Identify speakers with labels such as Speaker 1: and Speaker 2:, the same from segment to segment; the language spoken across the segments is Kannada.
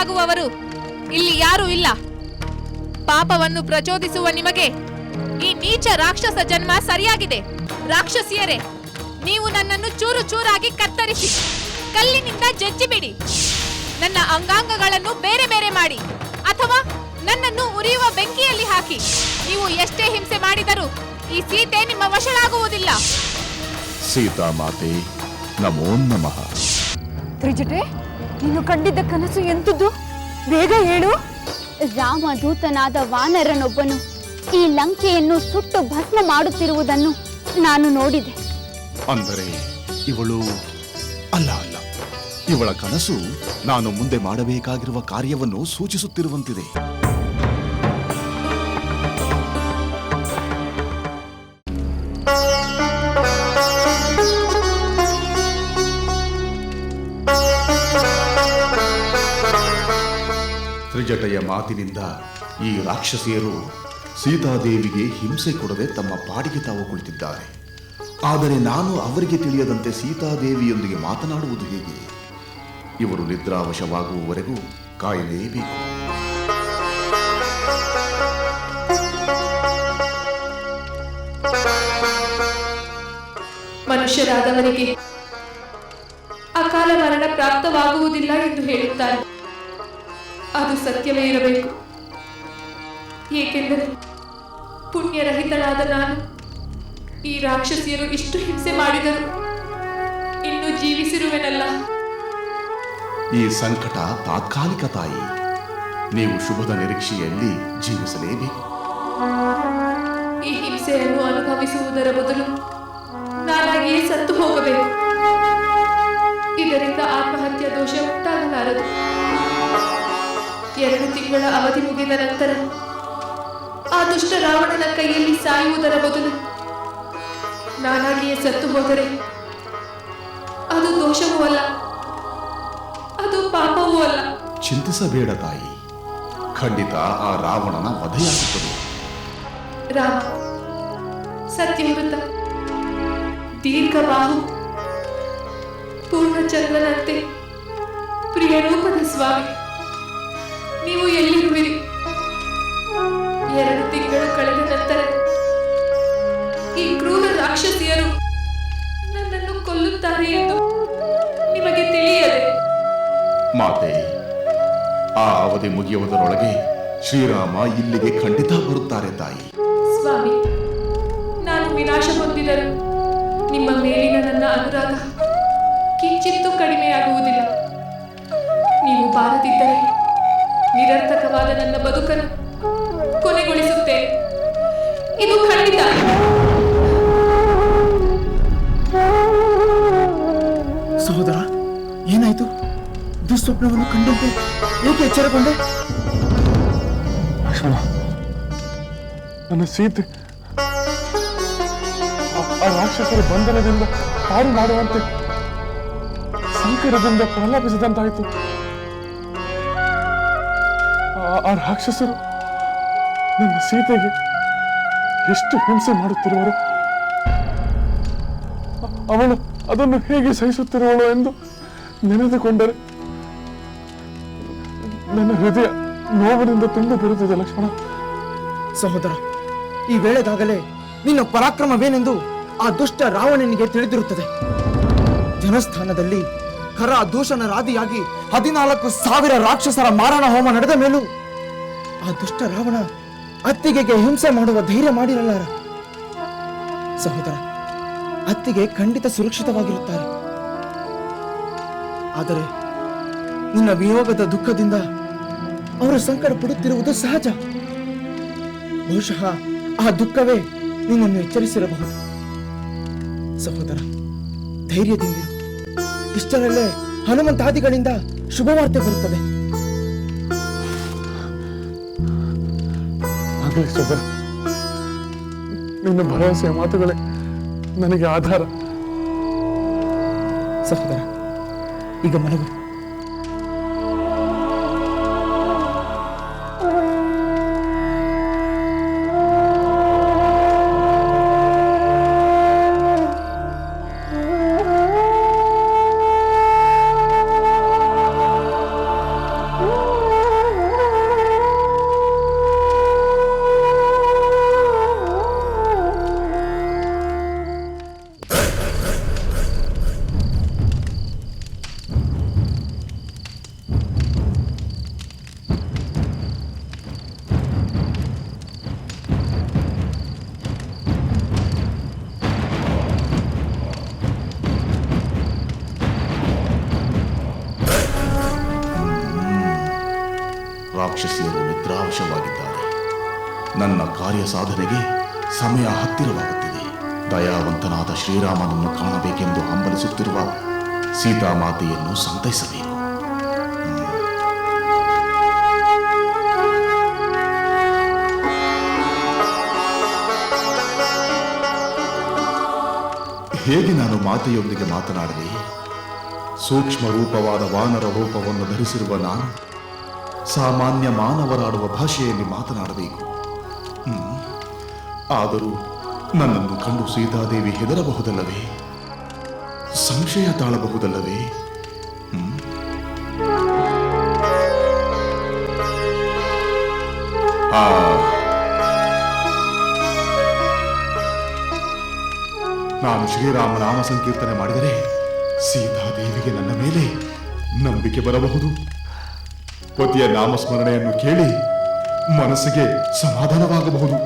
Speaker 1: ಮಾತುಗಳಿಗೆ ಇಲ್ಲಿ ಯಾರೂ ಇಲ್ಲ. ಪಾಪವನ್ನು ಪ್ರಚೋದಿಸುವ ನಿಮಗೆ ಈ ನೀಚ ರಾಕ್ಷಸ ಜನ್ಮ ಸರಿಯಾಗಿದೆ. ರಾಕ್ಷಸಿಯರೇ ನೀವು ನನ್ನನ್ನು ಚೂರು ಚೂರಾಗಿ ಕತ್ತರಿಸಿ ಕಲ್ಲಿನಿಂದ ಜಜ್ಜಿಬಿಡಿ. ನನ್ನ ಅಂಗಾಂಗಗಳನ್ನು ಬೇರೆ ಬೇರೆ ಮಾಡಿ ಅಥವಾ ನನ್ನನ್ನು ಉರಿಯುವ ಬೆಂಕಿಯಲ್ಲಿ ಹಾಕಿ. ನೀವು ಎಷ್ಟೇ ಹಿಂಸೆ ಮಾಡಿದರೂ ಈ ಸೀತೆ ನಿಮ್ಮ ವಶಳಾಗುವುದಿಲ್ಲ.
Speaker 2: ಸೀತಾಮಾತೆ ನಮೋ ನಮಃ.
Speaker 3: ತ್ರಿಜಟೆ ನೀನು ಕಂಡಿದ್ದ ಕನಸು ಎಂತದ್ದು? ಬೇಗ ಹೇಳು.
Speaker 4: ರಾಮದೂತನಾದ ವಾನರನೊಬ್ಬನು ಈ ಲಂಕೆಯನ್ನು ಸುಟ್ಟು ಭಸ್ಮ ಮಾಡುತ್ತಿರುವುದನ್ನು ನಾನು ನೋಡಿದೆ.
Speaker 2: ಅಂದರೆ ಇವಳು ಅಲ್ಲ ಅಲ್ಲ. ಇವಳ ಕನಸು ನಾನು ಮುಂದೆ ಮಾಡಬೇಕಾಗಿರುವ ಕಾರ್ಯವನ್ನು ಸೂಚಿಸುತ್ತಿರುವಂತಿದೆ. ತ್ರಿಜಟೆಯ ಮಾತಿನಿಂದ ಈ ರಾಕ್ಷಸಿಯರು ಸೀತಾದೇವಿಗೆ ಹಿಂಸೆ ಕೊಡದೆ ತಮ್ಮ ಪಾಡಿಗೆ ತಾವು ಕುಳಿತಿದ್ದಾರೆ. ಆದರೆ ನಾನು ಅವರಿಗೆ ತಿಳಿಯದಂತೆ ಸೀತಾದೇವಿಯೊಂದಿಗೆ ಮಾತನಾಡುವುದು ಹೇಗೆ? ಇವರು ನಿದ್ರಾವಶವಾಗುವವರೆಗೂ ಕಾಯಲೇಬೇಕು.
Speaker 1: ಮನುಷ್ಯರಾದವರಿಗೆ ಅಕಾಲ ಮರಣ ಪ್ರಾಪ್ತವಾಗುವುದಿಲ್ಲ ಎಂದು ಹೇಳುತ್ತಾರೆ. ಅದು ಸತ್ಯವೇ ಇರಬೇಕು. ಏಕೆಂದರೆ ಪುಣ್ಯರಹಿತಳಾದ ನಾನು ಈ ರಾಕ್ಷಸಿಯರು ಇಷ್ಟು ಹಿಂಸೆ ಮಾಡಿದರು. ಇನ್ನು ಜೀವಿಸಿರುವೆನಲ್ಲ.
Speaker 2: ಈ ಸಂಕಟ ತಾತ್ಕಾಲಿಕ ತಾಯಿ ನೀವು ಶುಭದ ನಿರೀಕ್ಷೆಯಲ್ಲಿ ಜೀವಿಸಲೇಬೇಕು.
Speaker 1: ಈ ಹಿಂಸೆಯನ್ನು ಅನುಭವಿಸುವುದರ ಬದಲು ನಾನಾಗಿಯೇ ಸತ್ತು ಹೋಗಬೇಕು. ಇದರಿಂದ ಆತ್ಮಹತ್ಯಾ ದೋಷ ಉಂಟಾಗಲಾರದು. ಎರಡು ತಿಂಗಳ ಅವಧಿ ಮುಗಿದ ನಂತರ ಆ ದುಷ್ಟ ರಾವಣನ ಕೈಯಲ್ಲಿ ಸಾಯುವುದರ ಬದಲು ನಾನಾಗಿಯೇ ಸತ್ತು ಹೋದರೆ ಅದು ದೋಷವೂ ಅಲ್ಲ ಅದು ಪಾಪವೂ ಅಲ್ಲ.
Speaker 2: ಚಿಂತಿಸಬೇಡ ತಾಯಿ. ಖಂಡಿತ ಆ ರಾವಣನ ವಧೆಯಾಗುತ್ತದೆ.
Speaker 1: ರಾಮ ಸತ್ಯವೃತ ದೀರ್ಘಬಾಹು ಪೂರ್ಣಚಂದ್ರನಂತೆ ಪ್ರಿಯ ರೂಪದ ಸ್ವಾಮಿ. ನೀವು ಎಲ್ಲಿರುವಿರಿ? ಎರಡು ತಿಂಗಳು ಕಳೆದ ನಂತರ ಈ ಕ್ರೂರ ರಾಕ್ಷಸಿಯರು ನನ್ನನ್ನು ಕೊಲ್ಲುತ್ತಾರೆ ಎಂದು ನಿಮಗೆ ತಿಳಿಯದೆ.
Speaker 2: ಮಾತೆ ಆ ಅವಧಿ ಮುಗಿಯುವುದರೊಳಗೆ ಶ್ರೀರಾಮ ಇಲ್ಲಿಗೆ ಖಂಡಿತ ಬರುತ್ತಾರೆ ತಾಯಿ.
Speaker 1: ಸ್ವಾಮಿ ನಾನು ವಿನಾಶ ಹೊಂದಿದರು ನಿಮ್ಮ ಮೇಲಿನ ನನ್ನ ಅನುರಾಗ ಕಿಂಚಿತ್ತೂ ಕಡಿಮೆಯಾಗುವುದಿಲ್ಲ. ನೀವು ಬಾರದಿದ್ದರೆ ನಿರರ್ಥಕವಾದ ನನ್ನ ಬದುಕನ್ನು ಕೊನೆಗೊಳಿಸುತ್ತೆ ಇದು ಖಂಡಿತ.
Speaker 5: ಸಹೋದರ ಏನಾಯ್ತು? ದುಸ್ವಪ್ನವನ್ನು ಕಂಡಂತೆ ಏಕೆ ಎಚ್ಚರಗೊಂಡೆ?
Speaker 6: ಲಕ್ಷ್ಮಣ ನನ್ನ ಸೀತೆ ಆ- ಆ ರಾಕ್ಷಸರ ಬಂಧನದಿಂದ ಪಾರು ಮಾಡುವಂತೆ ಸಂಕರದಿಂದ ಪ್ರಲಾಪಿಸಿದಂತಾಯಿತು. ಆ- ರಾಕ್ಷಸರು ನನ್ನ ಸೀತೆಗೆ ಎಷ್ಟು ಹಿಂಸೆ ಮಾಡುತ್ತಿರುವರು, ಅವಳು ಅದನ್ನು ಹೇಗೆ ಸಹಿಸುತ್ತಿರುವಳು ಎಂದು ನೆನೆದುಕೊಂಡರೆ ನನ್ನ ಹೃದಯ ನೋವಿನಿಂದ ತುಂಬಿ ಬರುತ್ತಿದೆ ಲಕ್ಷ್ಮಣ.
Speaker 5: ಸಹೋದರ, ಈ ವೇಳೆಗಾಗಲೇ ನಿನ್ನ ಪರಾಕ್ರಮವೇನೆಂದು ಆ ದುಷ್ಟ ರಾವಣನಿಗೆ ತಿಳಿದಿರುತ್ತದೆ. ಜನಸ್ಥಾನದಲ್ಲಿ ಕರ ದೂಷಣರಾದಿಯಾಗಿ ಹದಿನಾಲ್ಕು ಸಾವಿರ ರಾಕ್ಷಸರ ಮಾರಣ ಹೋಮ ನಡೆದ ಮೇಲೂ ದುಷ್ಟ ರಾವಣ ಅತ್ತಿಗೆಗೆ ಹಿಂಸೆ ಮಾಡುವ ಧೈರ್ಯ ಮಾಡಿರಲಾರ. ಸಹೋದರ, ಅತ್ತಿಗೆ ಖಂಡಿತ ಸುರಕ್ಷಿತವಾಗಿರುತ್ತಾರೆ. ಆದರೆ ನಿನ್ನ ವಿಯೋಗದ ದುಃಖದಿಂದ ಅವರು ಸಂಕಟ ಪಡುತ್ತಿರುವುದು ಸಹಜ. ಬಹುಶಃ ಆ ದುಃಖವೇ ನಿನ್ನನ್ನು ಎಚ್ಚರಿಸಿರಬಹುದು. ಸಹೋದರ, ಧೈರ್ಯದಿಂದ ಇಷ್ಟರಲ್ಲೇ ಹನುಮಂತಾದಿಗಳಿಂದ ಶುಭವಾರ್ತೆ ಬರುತ್ತದೆ.
Speaker 6: ಸೋದರ ನಿನ್ನ ಭರವಸೆಯ ಮಾತುಗಳೇ ನನಗೆ ಆಧಾರ.
Speaker 5: ಸಹೋದರ ಈಗ ಮಲಗು.
Speaker 2: ರಾಕ್ಷಸಿಯರು ನಿದ್ರಾವಶವಾಗಿದ್ದಾರೆ ನನ್ನ ಕಾರ್ಯ ಸಾಧನೆಗೆ ಸಮಯ ಹತ್ತಿರವಾಗುತ್ತಿದೆ. ದಯಾವಂತನಾದ ಶ್ರೀರಾಮನನ್ನು ಕಾಣಬೇಕೆಂದು ಹಂಬಲಿಸುತ್ತಿರುವ ಸೀತಾಮಾತೆಯನ್ನು ಸಂತೈಸಬೇಕು. ಹೇಗೆ ನಾನು ಮಾತೆಯೊಂದಿಗೆ ಮಾತನಾಡಲಿ? ಸೂಕ್ಷ್ಮ ರೂಪವಾದ ವಾನರ ರೂಪವನ್ನು ಧರಿಸಿರುವ ನಾನು ಸಾಮಾನ್ಯ ಮಾನವರಾಡುವ ಭಾಷೆಯಲ್ಲಿ ಮಾತನಾಡಬೇಕು. ಆದರೂ ನನ್ನನ್ನು ಕಂಡು ಸೀತಾದೇವಿ ಹೆದರಬಹುದಲ್ಲವೇ? ಸಂಶಯ ತಾಳಬಹುದಲ್ಲವೇ? ನಾನು ಶ್ರೀರಾಮ ನಾಮ ಸಂಕೀರ್ತನೆ ಮಾಡಿದರೆ ಸೀತಾದೇವಿಗೆ ನನ್ನ ಮೇಲೆ ನಂಬಿಕೆ ಬರಬಹುದು. ಪತಿಯ ನಾಮಸ್ಮರಣೆಯನ್ನು ಕೇಳಿ ಮನಸ್ಸಿಗೆ ಸಮಾಧಾನವಾಗಬಹುದು.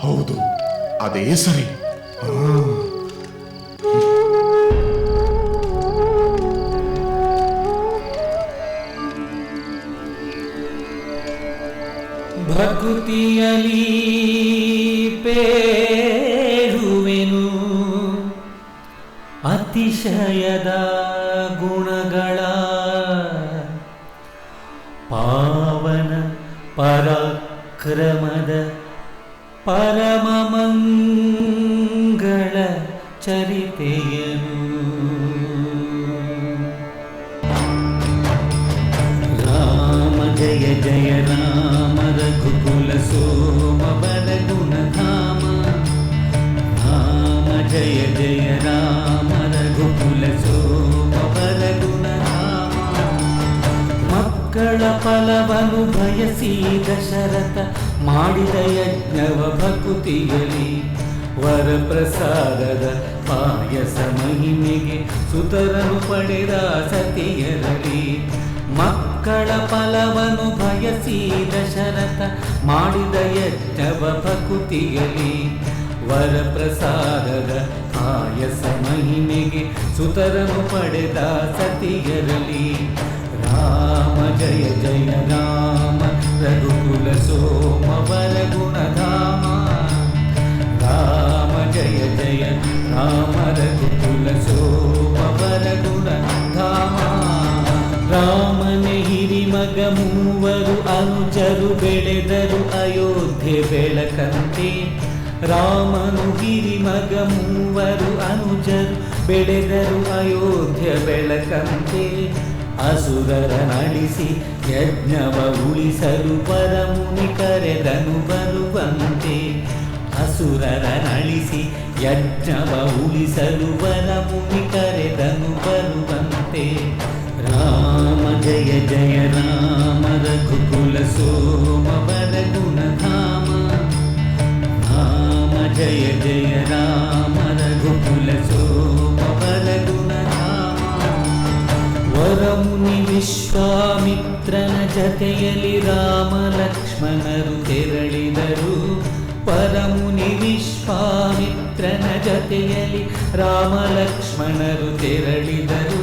Speaker 2: ಹೌದು ಅದೇ ಸರಿ. ಭಕ್ತಿಯಲ್ಲಿ
Speaker 7: ಭಕುತಿಯಲಿ ಪೇರುವೆನು ಅತಿಶಯದ ಗುಣಗಳ ಪರಾಕ್ರಮದ ಪರಮ ಮಂಗಳ ಚರಿತೆಯನು ರಾಮ ಜಯ ಜಯ ರಾಮ ರಘುಕುಲ ಸೋಮ ಬರ ಗುಣಧಾಮ ರಾಮ ಜಯ ಮಕ್ಕಳ ಫಲವನ್ನು ಬಯಸಿ ದಶರಥ ಮಾಡಿದ ಯಜ್ಞವ ಭಕುತಿಯಲಿ ವರಪ್ರಸಾದದ ಪಾಯಸ ಮಹಿಮೆಗೆ ಸುತರನು ಪಡೆದ ಸತಿಯರಲಿ ಮಕ್ಕಳ ಫಲವನ್ನು ಫಲವನು ಬಯಸಿ ದಶರಥ ಮಾಡಿದ ಯಜ್ಞವ ಭಕುತಿಯಲಿ ವರಪ್ರಸಾದದ ಪಾಯಸ ಮಹಿಮೆಗೆ ಸುತರನು ಪಡೆದ ಸತಿಯರಲಿ ರಾಮ ಜಯ ಜಯ ರಾಮ ರಘುಕುಲ ಸೋಮ ವರ ಗುಣಧಾಮ ರಾಮ ಜಯ ಜಯ ರಾಮ ರಘುಕುಲ ಸೋಮ ವರ ಗುಣಧಾಮ ರಾಮನೆ ಹಿರಿಮಗ ಮೂವರು ಅನುಜರು ಬೆಳೆದರು ಅಯೋಧ್ಯೆ ಬೆಳಕಂತೆ ರಾಮನು ಹಿರಿಮಗ ಮೂವರು ಅನುಜರು ಬೆಳೆದರು ಅಯೋಧ್ಯ ಬೆಳಕಂತೆ ಅಸುರರ ನಡೆಸಿ ಯಜ್ಞವ ಉಳಿಸಲು ಪರಮುನಿ ಕರೆದನು ಬರುವಂತೆ. ಅಸುರರ ನಳಿಸಿ ಯಜ್ಞವ ಉಳಿಸಲು ವರಮುನಿ ಕರೆದನು ಬರುವಂತೆ. ರಾಮ ಜಯ ಜಯ ರಾಮ. ಜತೆಯಲ್ಲಿ ರಾಮ ಲಕ್ಷ್ಮಣರು ತೆರಳಿದರು. ಪರಮುನಿ ವಿಶ್ವಾಮಿತ್ರನ ಜತೆಯಲ್ಲಿ ರಾಮ ಲಕ್ಷ್ಮಣರು ತೆರಳಿದರು.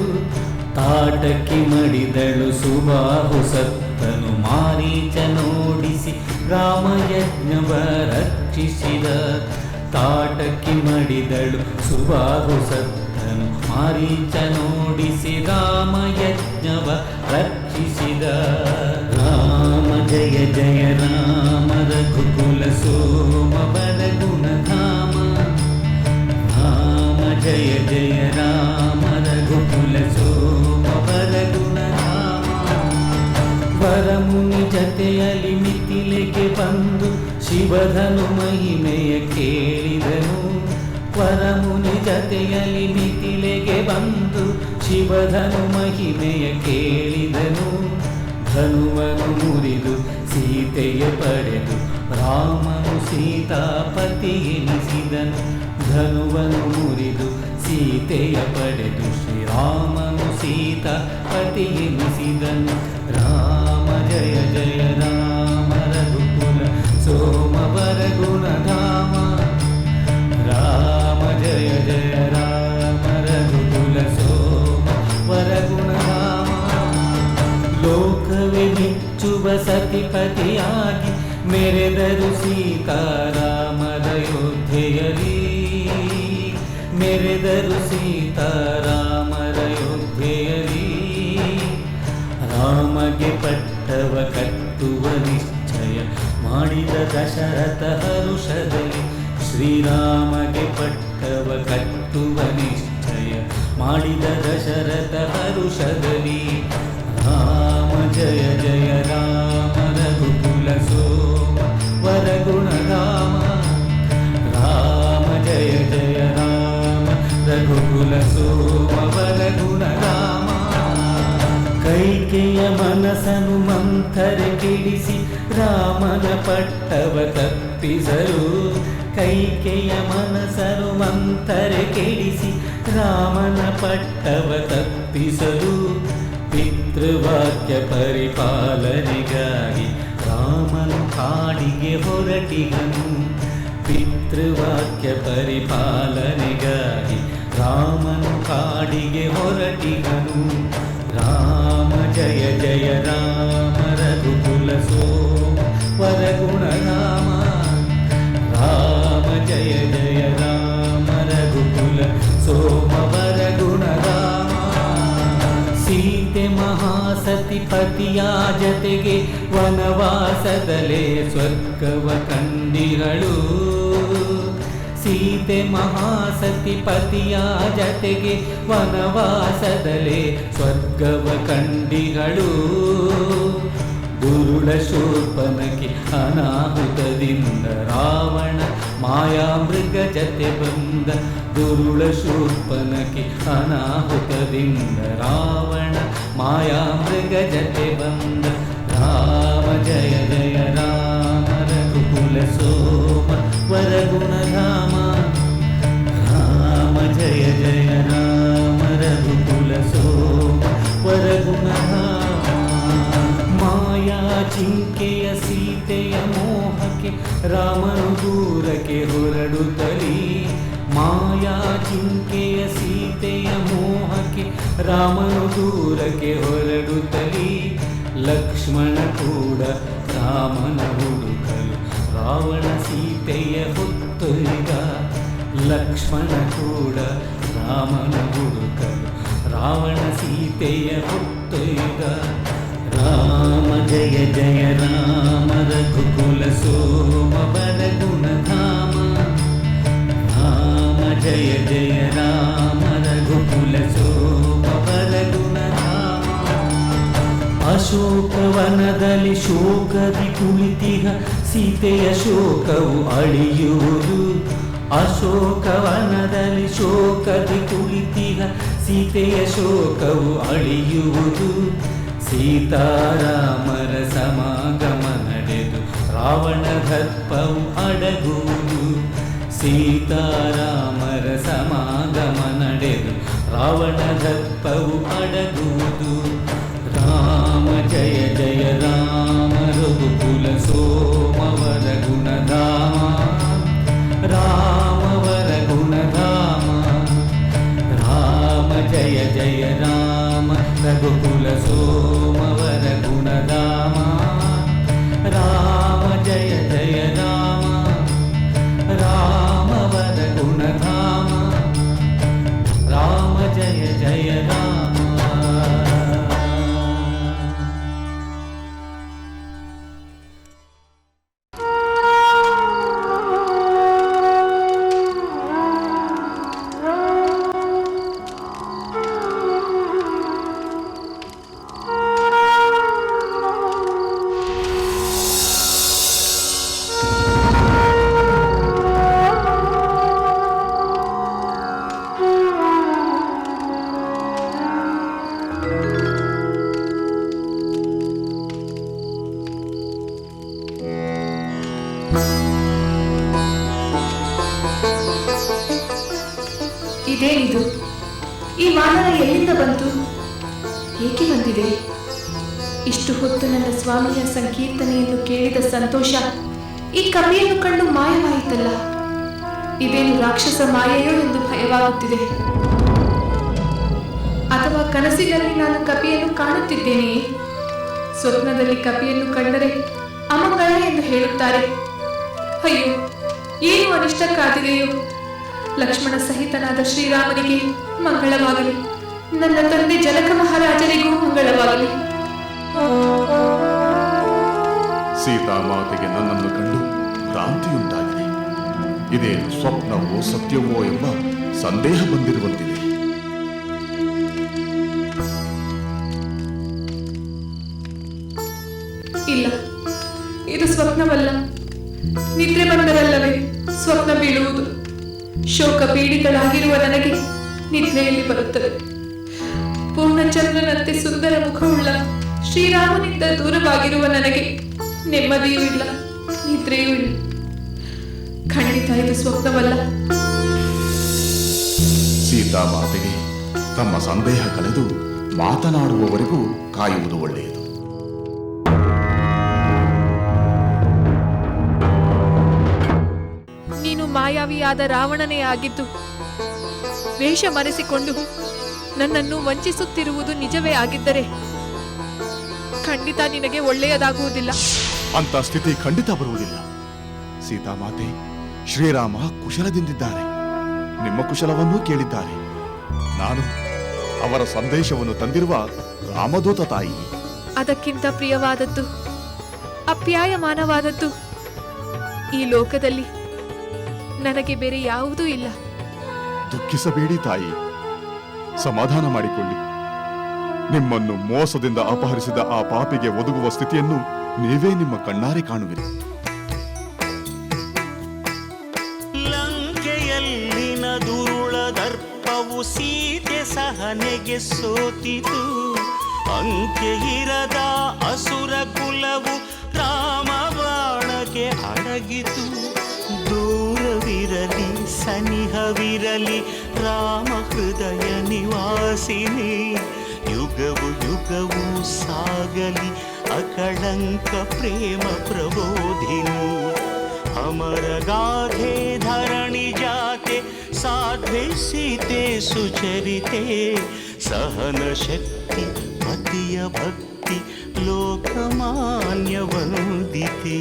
Speaker 7: ತಾಟಕಿ ಮಡಿದಳು ಸುಬಾಹು ಸತ್ತನು ಮಾರೀಚ ನೋಡಿಸಿ ರಾಮಯಜ್ಞವ ರಕ್ಷಿಸಿದ. ತಾಟಕಿ ಮಡಿದಳು ಸುಬಾಹು ಸತ್ತನು ಮಾರೀಚ ನೋಡಿಸಿ ರಾಮಯಜ್ಞವ ರಕ್ಷಿಸಿದ ರಾಮ ಜಯ ಜಯ ರಾಮ ರಘುಕುಲ ಸೋಮ ಬರ ಗುಣಧಾಮ. ರಾಮ ಜಯ ಜಯ ರಾಮ ರಘುಕುಲ ಗುಣ ಗುಣಧಾಮ. ವರಮುನಿ ಜತೆಯಲ್ಲಿ ಮಿತಿಲೆಗೆ ಬಂದು ಶಿವಧನು ಮಹಿಮೆಯ ಕೇಳಿದನು. ವರಮುನಿ ಜತೆಯಲ್ಲಿ ಮಿತಿಲೆಗೆ ಬಂದು ಶಿವಧನು ಮಹಿಮೆಯ ಕೇಳಿದನು. ಧನುವನು ಮುರಿದು ಸೀತೆಯ ಪಡೆದು ರಾಮನು ಸೀತಾಪತಿ ಎನಿಸಿದನು. ಧನುವನು ಮುರಿದು ಸೀತೆಯ ಪಡೆದು ಶ್ರೀರಾಮನು ಸೀತಾಪತಿ ಎನಿಸಿದನು. ರಾಮ ಜಯ ಜಯ ರಾಮ ರಘುಕುಲ ಸೋಮವರ ಗುಣಧಾಮ. ರಾಮ ಜಯ ಜಯ ರಾಮ ಲೋಕವೇ ಬಿಚ್ಚುವ ಸತಿಪತಿಯಾಗಿ ಮೆರೆದರು ಸೀತಾರಾಮದ ಯೋಧ್ಯೆಯಲಿ ಮೆರೆದರು ಸೀತಾರಾಮರ ಯೋಧ್ಯೆಯಲಿ ರಾಮಗೆ ಪಟ್ಟವ ಕಟ್ಟುವ ನಿಶ್ಚಯ ಮಾಡಿದ ದಶರಥ ಹರುಷದಲ್ಲಿ. ಶ್ರೀರಾಮಗೆ ಪಟ್ಟವ ಕಟ್ಟುವ ನಿಶ್ಚಯ ಮಾಡಿದ ದಶರಥ ಹರುಷದಲ್ಲಿ. ರಾಮ ವರ ಗುಣಧಾಮ ರಾಮ ಜಯ ಜಯ ರಾಮ ರಘುಕುಲ ಸೋಮ ವರ ಗುಣಧಾಮ ಕೈಕೆಯ ಮನಸ್ಸನು ಮಂಥರ ಕೆಡಿಸಿ ರಾಮನ ಪಟ್ಟವ ತಪ್ಪಿಸರು ಕೈಕೆಯ ಮನಸನು ಮಂಥರ ಕೆಡಿಸಿ ರಾಮನ ಪಟ್ಟವ ತಪ್ಪಿಸರು ಪಿತೃವಾಕ್ಯ ಪರಿಪಾಲನೆಗಾಗಿ ರಾಮನು ಕಾಡಿಗೆ ಹೊರಟಿಗನು ಪಿತೃವಾಕ್ಯ ಪರಿಪಾಲನೆಗಾಗಿ ರಾಮನು ಕಾಡಿಗೆ ಹೊರಟಿಗನು ರಾಮ ಜಯ ಜಯ ರಾಮ. ಮಹಾಸತಿ ಪತಿಯ ಜತೆಗೆ ವನವಾಸದಲೇ ಸ್ವರ್ಗವ ಕಂಡಿಗಳು ಸೀತೆ ಮಹಾಸತಿಪತಿಯ ಜತೆಗೆ ವನವಾಸದಲೇ ಸ್ವರ್ಗವ ಕಂಡಿಗಳು ದುರುಳ ಶೂರ್ಪನಕ್ಕೆ ಅನಾಹುತದಿಂದ ರಾವಣ ಮಾಯಾಮೃಗ ಜತೆ ಬಂದ ದುರುಳ ಶೂರ್ಪನಕ್ಕೆ ಅನಾಹುತದಿಂದ ರಾವಣ ಮಾಯಾಮೃಗ ಜತೆ ಬಂದ ರಾಮ ಜಯ ಜಯ ರಾಮ ರಘುಕುಲ ಸೋಮ ವರ ಗುಣಧಾಮ ರಾಮ ಜಯ ಜಯ ರಾಮ ರಘುಕುಲ ಸೋಮ ವರ ಗುಣಧಾಮ ಜಿಂಕೆಯ ಸೀತೆಯ ಮೋಹಕ್ಕೆ ರಾಮನು ರಾಮನು ದೂರಕ್ಕೆ ಹೊರಡುತ್ತಲೀ ಲಕ್ಷ್ಮಣ ಕೂಡ ರಾಮನ ಹುಡುಕಲು ರಾವಣ ಸೀತೆಯ ಹೊತ್ತೊಯ್ದ ಲಕ್ಷ್ಮಣ ಕೂಡ ರಾಮನ ಹುಡುಕಲು ರಾವಣ ಸೀತೆಯ ಹೊತ್ತೊಯ್ದ ರಾಮ ಜಯ ಜಯ ರಾಮ ರಘುಕುಲ ಸೋಮ ಬರ ಗುಣಧಾಮ ರಾಮ ಜಯ ಜಯ ಅಶೋಕವನದಲ್ಲಿ ಶೋಕದಿ ಕುಳಿತಿಹ ಸೀತೆಯ ಶೋಕವು ಅಳಿಯುವುದು. ಅಶೋಕವನದಲ್ಲಿ ಶೋಕದಿ ಕುಳಿತಿಹ ಸೀತೆಯ ಶೋಕವು ಅಳಿಯುವುದು. ಸೀತಾರಾಮರ ಸಮಾಗಮ ನಡೆದು ರಾವಣ ದರ್ಪವು ಅಡಗುವುದು. ಸೀತಾರಾಮರ ಸಮಾಗಮ ನಡೆದು ರಾವಣ ದರ್ಪವು ಅಡಗುವುದು. ರಾಮ
Speaker 1: ಸ್ವಾಮಿಯ ಸಂಕೀರ್ತನೆಯನ್ನು ಕೇಳಿದ ಸಂತೋಷ, ಈ ಕವಿಯನ್ನು ಕಂಡು ಮಾಯವಾಯಿತಲ್ಲ? ಇದೇನು ರಾಕ್ಷಸ ಮಾಯೆಯೋ ಎಂದು ಭಯವಾಗುತ್ತಿದೆ? ಅಥವಾ ಕನಸಿನಲ್ಲಿ ನಾನು ಕಪಿಯನ್ನು ಕಾಣುತ್ತಿದ್ದೇನೆ ಸ್ವಪ್ನದಲ್ಲಿ ಕಪಿಯನ್ನು ಕಂಡರೆ ಅಮಂಗಳ ಎಂದು ಹೇಳುತ್ತಾರೆ. ಅಯ್ಯೋ, ಏನು ಅನಿಷ್ಟ ಕಾದಿದೆಯೋ ಲಕ್ಷ್ಮಣ ಸಹಿತನಾದ ಶ್ರೀರಾಮನಿಗೆ ಮಂಗಳವಾಗಲಿ. ನನ್ನ ತಂದೆ ಜನಕ ಮಹಾರಾಜರಿಗೂ ಮಂಗಳವಾಗಲಿ.
Speaker 2: ಸೀತಾಮಾತೆಗೆ ನನ್ನನ್ನು ಕಂಡು ಭ್ರಾಂತಿಯುಂಟಾಗಿದೆ ಇದೇನು ಸ್ವಪ್ನವೋ ಸತ್ಯವೋ ಎಂಬ ಸಂದೇಹ ಬಂದಿರುವಂತಿದೆ.
Speaker 1: ಇಲ್ಲ, ಇದು ಸ್ವಪ್ನವಲ್ಲ. ನಿದ್ರೆ ಬಂದರಲ್ಲವೇ ಸ್ವಪ್ನ ಬೀಳುವುದು. ಶೋಕ ಪೀಡಿತಳಾಗಿರುವ ನನಗೆ ನಿದ್ರೆಯಲ್ಲಿ ಬರುತ್ತದೆ. ಪೂರ್ಣಚಂದ್ರನಂತೆ ಸುಂದರ ಮುಖವುಳ್ಳ ಶ್ರೀರಾಮನಿಂದ ದೂರವಾಗಿರುವ ನನಗೆ ನೆಮ್ಮದಿಯೂ ಇಲ್ಲ ನಿದ್ರೆಯೂ ಇಲ್ಲ. ಖಂಡಿತ ಇದು ಸ್ವಪ್ನವಲ್ಲ.
Speaker 2: ಸೀತಾಮಾತೆಗೆ ತಮ್ಮ ಸಂದೇಹ ಕಳೆದು ಮಾತನಾಡುವವರೆಗೂ ಕಾಯುವುದು ಒಳ್ಳೆಯದು.
Speaker 1: ನೀನು ಮಾಯಾವಿಯಾದ ರಾವಣನೇ ಆಗಿದ್ದು ವೇಷ ಮರೆಸಿಕೊಂಡು ನನ್ನನ್ನು ವಂಚಿಸುತ್ತಿರುವುದು ನಿಜವೇ ಆಗಿದ್ದರೆ ಖಂಡಿತ ನಿನಗೆ ಒಳ್ಳೆಯದಾಗುವುದಿಲ್ಲ.
Speaker 2: ಅಂತ ಸ್ಥಿತಿ ಖಂಡಿತ ಬರುವುದಿಲ್ಲ. ಸೀತಾಮಾತೆ ಶ್ರೀರಾಮ ಕುಶಲದಿಂದಿದ್ದಾರೆ. ನಿಮ್ಮ ಕುಶಲವನ್ನೂ ಕೇಳಿದ್ದಾರೆ. ನಾನು ಅವರ ಸಂದೇಶವನ್ನು ತಂದಿರುವ ರಾಮದೂತ ತಾಯಿ.
Speaker 1: ಅದಕ್ಕಿಂತ ಪ್ರಿಯವಾದದ್ದು ಅಪ್ಯಾಯಮಾನವಾದದ್ದು ಈ ಲೋಕದಲ್ಲಿ ನನಗೆ ಬೇರೆ ಯಾವುದೂ ಇಲ್ಲ.
Speaker 2: ದುಃಖಿಸಬೇಡಿ ತಾಯಿ. ಸಮಾಧಾನ ಮಾಡಿಕೊಳ್ಳಿ. ನಿಮ್ಮನ್ನು ಮೋಸದಿಂದ ಅಪಹರಿಸಿದ ಆ ಪಾಪಿಗೆ ಒದಗುವ ಸ್ಥಿತಿಯನ್ನು ನೀವೇ ನಿಮ್ಮ ಕಣ್ಣಾರೆ ಕಾಣುವಿರಿ.
Speaker 8: ಲಂಕೆಯಲ್ಲಿನ ದುರುಳ ದರ್ಪವು ಸೀತೆ ಸಹನೆಗೆ ಸೋತಿತು. ಅಂಕೆ ಇರದ ಅಸುರ ಕುಲವು ರಾಮ ಅಡಗಿತು. ದೂರವಿರಲಿ, ಸನಿಹವಿರಲಿ ರಾಮ ಹೃದಯ ನಿವಾಸಿನಿ. ಯುಗವು ಯುಗವು ಸಾಗಲಿ ಅಕಳಂಕ ಪ್ರೇಮ ಪ್ರಬೋಧಿನಿ ಅಮರಗಾಧೆ ಧರಣಿ ಜಾತೆ ಸಾಧ್ವೆ ಸೀತೆ ಸುಚರಿತೆ ಸಹನ ಶಕ್ತಿ ಪತಿಯ ಭಕ್ತಿ ಲೋಕಮಾನ್ಯ ವಂದಿತೆ